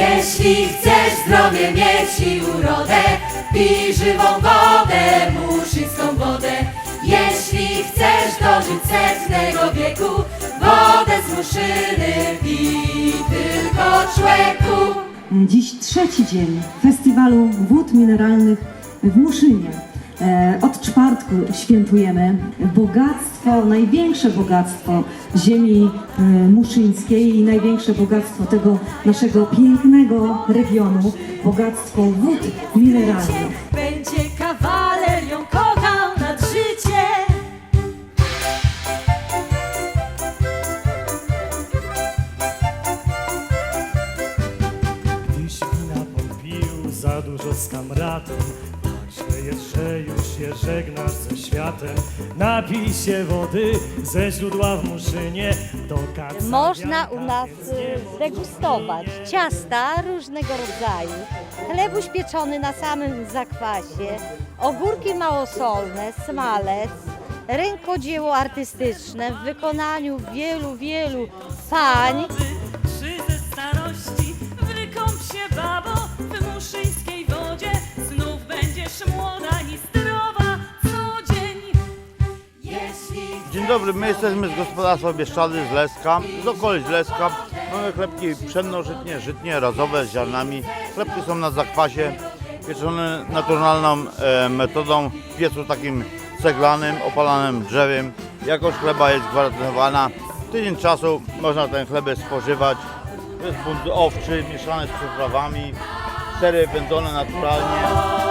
Jeśli chcesz zdrowie mieć i urodę, pij żywą wodę, muszyńską wodę. Jeśli chcesz dożyć setnego wieku, wodę z muszyny pij tylko człeku. Dziś trzeci dzień festiwalu wód mineralnych w Muszynie. E, Od czwartku świętujemy bogactwo, największe bogactwo ziemi e, muszyńskiej i największe bogactwo tego naszego pięknego regionu, bogactwo wód mineralnych. Napij się wody ze źródła w Muszynie Do kaca Można u nas y, degustować ciasta różnego rodzaju, chlebuś pieczony na samym zakwasie, ogórki małosolne, smalec, rękodzieło artystyczne w wykonaniu wielu, wielu pań. Dobry, my jesteśmy z gospodarstwa Bieszczady z Leska, z okolic Leska. Mamy chlebki pszenno-żytnie, żytnie, razowe z ziarnami. Chlebki są na zakwasie, pieczone naturalną e, metodą w piecu takim ceglanym, opalanym drzewem. Jakość chleba jest gwarantowana. Tydzień czasu można ten chleb spożywać. Jest bunt owczy, mieszany z przyprawami, sery wędzone naturalnie.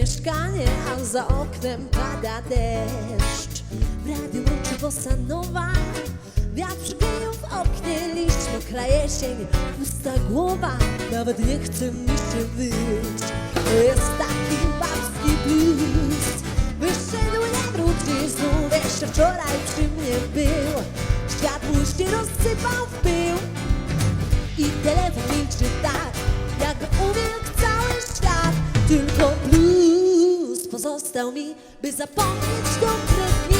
Mieszkanie A za oknem pada deszcz. W radiu łączy bossa nowa Wiatr przykleił w oknie liść Mokra jesień, pusta głowa Nawet nie chce mi się wyjść. To jest taki babski blues. Wyszedł na wróci znów Jeszcze wczoraj przy mnie był. Światło się rozsypał w pył. I telefon milczy tak Jakby uwielkł cały świat. Tylko blues pozostał mi By zapomnieć dobre dni.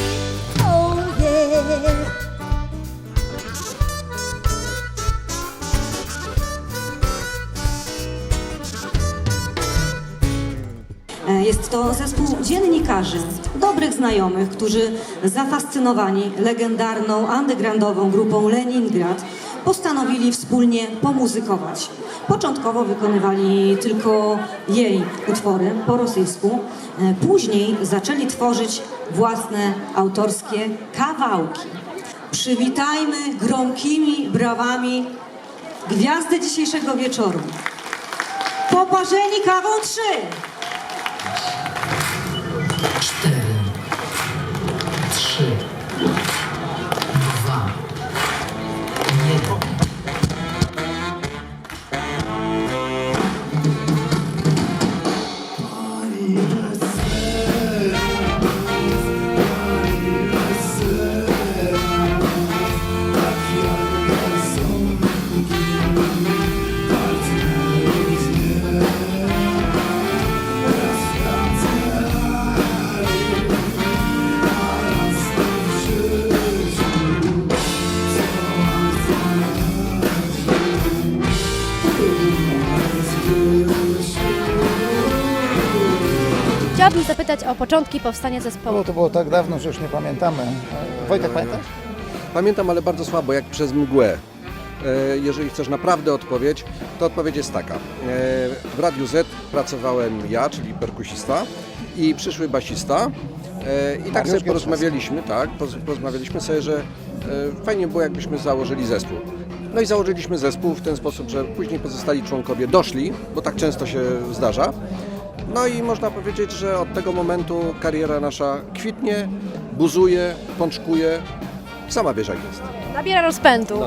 Oh yeah. Jest to zespół dziennikarzy, dobrych znajomych, którzy zafascynowani legendarną undergroundową grupą Leningrad postanowili wspólnie pomuzykować. Początkowo wykonywali tylko jej utwory po rosyjsku, e, później zaczęli tworzyć własne autorskie kawałki. Przywitajmy gromkimi brawami gwiazdy dzisiejszego wieczoru. Poparzeni kawą 3! Chciałabym zapytać o początki powstania zespołu. Było to było tak dawno, że już nie pamiętamy. Wojtek, pamiętasz? Pamiętam, ale bardzo słabo, jak przez mgłę. E, Jeżeli chcesz naprawdę odpowiedź, to odpowiedź jest taka. E, W Radiu Z pracowałem ja, czyli perkusista i przyszły basista. E, I tak sobie porozmawialiśmy, tak, poz- porozmawialiśmy sobie, że e, fajnie było, jakbyśmy założyli zespół. No i założyliśmy zespół w ten sposób, że później pozostali członkowie doszli, bo tak często się zdarza. No i można powiedzieć, że od tego momentu kariera nasza kwitnie, buzuje, pączkuje. Sama wiesz jak jest. Nabiera rozpędu.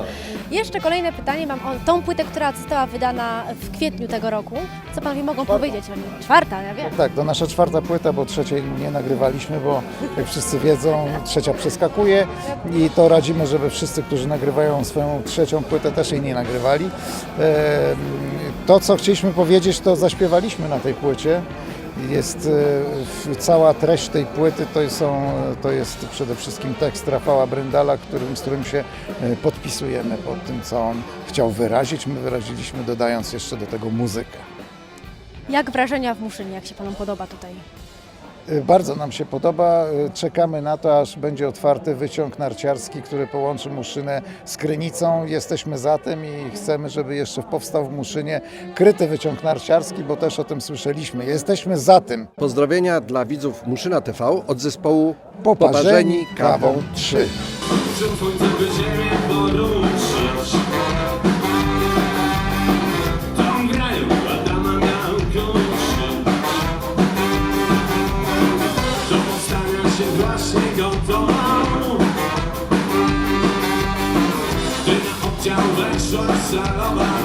Jeszcze kolejne pytanie mam o tą płytę, która została wydana w kwietniu tego roku. Co panowie mogą powiedzieć o niej? Czwarta, ja wiem. Tak, to nasza czwarta płyta, bo trzeciej nie nagrywaliśmy, bo jak wszyscy wiedzą, trzecia przeskakuje i to radzimy, żeby wszyscy, którzy nagrywają swoją trzecią płytę, też jej nie nagrywali. To, co chcieliśmy powiedzieć, to zaśpiewaliśmy na tej płycie. Jest e, cała treść tej płyty to, są, to jest przede wszystkim tekst Rafała Bryndala, którym, z którym się e, podpisujemy pod tym, co on chciał wyrazić. My wyraziliśmy, dodając jeszcze do tego muzykę. Jak wrażenia w Muszynie, jak się panom podoba tutaj? Y, bardzo nam się podoba. Y, czekamy na to, aż będzie otwarty wyciąg narciarski, który połączy Muszynę z Krynicą. Jesteśmy za tym i chcemy, żeby jeszcze powstał w Muszynie kryty wyciąg narciarski, bo też o tym słyszeliśmy. Jesteśmy za tym. Pozdrowienia dla widzów Muszyna TV od zespołu Poparzeni, Poparzeni Kawą 3. 3. sua sala